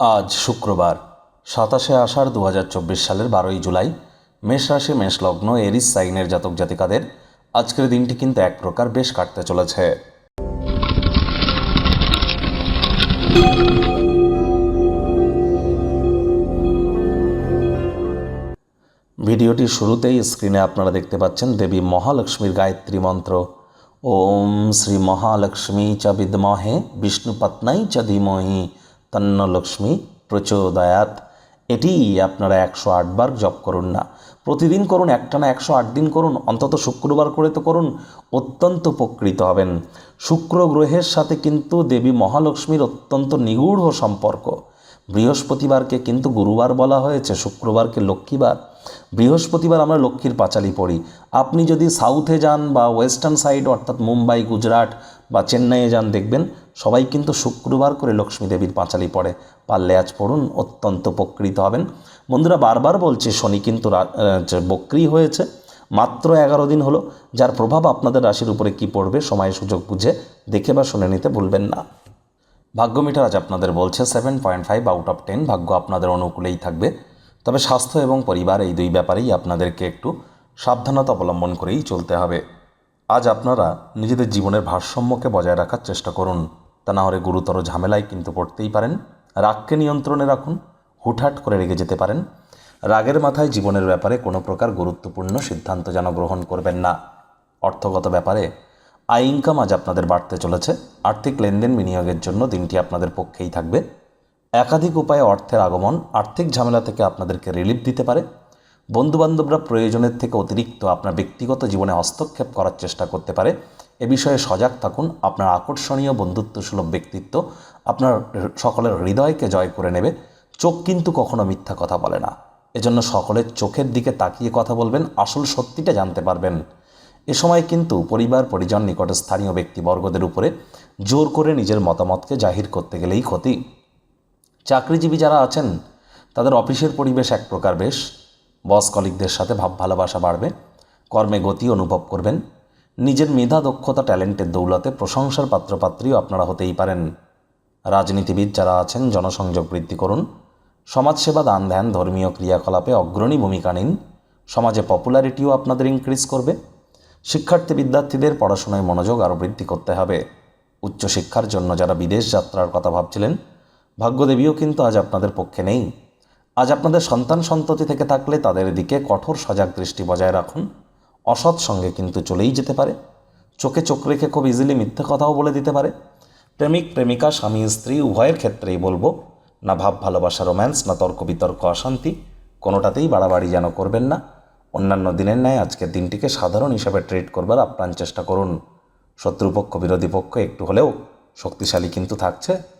আজ শুক্রবার, সাতাশে আষাঢ় দু হাজার চব্বিশ সালের বারোই জুলাই, মেষ রাশি, মেষ লগ্ন, এরিস, সাইনের জাতক জাতিকাদের আজকের দিনটি কিন্তু এক প্রকার বেশ কাটতে চলেছে। ভিডিওটির শুরুতেই স্ক্রিনে আপনারা দেখতে পাচ্ছেন দেবী মহালক্ষ্মীর গায়ত্রী মন্ত্র। ওম শ্রী মহালক্ষ্মী চ বিদ্মহে বিষ্ণুপত্নাই চ ধীমহি তন্ন লক্ষ্মী প্রচোদয়াত। এটি আপনারা একশো আটবার জপ করুন না। প্রতিদিন করুন, একটানা একশো আট দিন করুন, অন্তত শুক্রবার করে তো করুন, অত্যন্ত উপকৃত হবেন। শুক্র গ্রহের সাথে কিন্তু দেবী মহালক্ষ্মীর অত্যন্ত নিগূঢ় সম্পর্ক। বৃহস্পতিবারকে কিন্তু গুরুবার বলা হয়েছে, শুক্রবারকে লক্ষ্মীবার। বৃহস্পতিবার আমরা লক্ষ্মীর পাঁচালি পড়ি। আপনি যদি সাউথে যান বা ওয়েস্টার্ন সাইড, অর্থাৎ মুম্বাই, গুজরাট বা চেন্নাইয়ে যান দেখবেন, সবাই কিন্তু শুক্রবার করে লক্ষ্মী দেবীর পাঁচালি পড়ে। পারলে আজ পড়ুন, অত্যন্ত উপকৃত হবেন। বন্ধুরা বারবার বলছি, শনি কিন্তু বক্রি হয়েছে। মাত্র এগারো দিন হলো, যার প্রভাব আপনাদের রাশির উপরে কি পড়বে সময় সুযোগ বুঝে দেখে বা শুনে নিতে ভুলবেন না। ভাগ্য মিটার আজ আপনাদের বলছে seven point five out of ten ভাগ্য আপনাদের অনুকূলেই থাকবে। তবে স্বাস্থ্য এবং পরিবার এই দুই ব্যাপারেই আপনাদেরকে একটু সাবধানতা অবলম্বন করেই চলতে হবে। আজ আপনারা নিজেদের জীবনের ভারসাম্যকে বজায় রাখার চেষ্টা করুন। তা না হলে গুরুতর ঝামেলায় কিন্তু পড়তেই পারেন। রাগকে নিয়ন্ত্রণে রাখুন, হুটহাট করে রেগে যেতে পারেন। রাগের মাথায় জীবনের ব্যাপারে কোনো প্রকার গুরুত্বপূর্ণ সিদ্ধান্ত যেন গ্রহণ করবেন না। অর্থগত ব্যাপারে, আয় ইনকাম আজ আপনাদের বাড়তে চলেছে। আর্থিক লেনদেন বিনিয়োগের জন্য দিনটি আপনাদের পক্ষেই থাকবে। একাধিক উপায়ে অর্থের আগমন, আর্থিক ঝামেলা থেকে আপনাদেরকে রিলিফ দিতে পারে। বন্ধুবান্ধবরা প্রয়োজনের থেকে অতিরিক্ত আপনার ব্যক্তিগত জীবনে হস্তক্ষেপ করার চেষ্টা করতে পারে। এ বিষয়ে সজাগ থাকুন, আপনার আকর্ষণীয় বন্ধুত্বসুলভ ব্যক্তিত্ব আপনার সকলের হৃদয়কে জয় করে নেবে। চোখ কিন্তু কখনো মিথ্যা কথা বলে না। এজন্য সকলের চোখের দিকে তাকিয়ে কথা বলবেন, আসল সত্যিটা জানতে পারবেন। এ সময় কিন্তু পরিবার, পরিজন, নিকটে স্থানীয় ব্যক্তিবর্গদের উপরে জোর করে নিজের মতামতকে জাহির করতে গেলেই ক্ষতি। চাকরিজীবী যারা আছেন, তাদের অফিসের পরিবেশ এক প্রকার বেশ। বস কলিকদের সাথে ভাব ভালোবাসা বাড়বে, কর্মে গতি অনুভব করবেন, নিজের মেধা, দক্ষতা, ট্যালেন্টের দৌলতে প্রশংসার পাত্রপাত্রীও আপনারা হতেই পারেন। রাজনীতিবিদ যারা আছেন, জনসংযোগ বৃদ্ধি করুন, সমাজসেবা দান ধ্যান, ধর্মীয় ক্রিয়াকলাপে অগ্রণী ভূমিকা নিন, সমাজে পপুলারিটিও আপনাদের ইনক্রিজ করবে, শিক্ষার্থী বিদ্যার্থীদের পড়াশোনায় মনোযোগ আরও বৃদ্ধি করতে হবে। উচ্চশিক্ষার জন্য যারা বিদেশ যাত্রার কথা ভাবছিলেন, ভাগ্যদেবীও কিন্তু আজ আপনাদের পক্ষে নেই। আজ আপনাদের সন্তান সন্ততি থেকে থাকলে তাদের দিকে কঠোর সজাগ দৃষ্টি বজায় রাখুন। অসৎ সঙ্গে কিন্তু চলেই যেতে পারে। চোখে চোখ রেখে খুব ইজিলি মিথ্যে কথাও বলে দিতে পারে। প্রেমিক, প্রেমিকা, স্বামী, স্ত্রী, উভয়ের ক্ষেত্রেই বলব, না ভাব, ভালোবাসা রোম্যান্স না তর্ক, বিতর্ক, অশান্তি, কোনোটাতেই বাড়াবাড়ি যেন করবেন না। অন্যান্য দিনের ন্যায় আজকের দিনটিকে সাধারণ হিসাবে ট্রিট করবার আপ্রাণ চেষ্টা করুন। শত্রুপক্ষ, বিরোধী পক্ষ একটু হলেও শক্তিশালী কিন্তু থাকছে।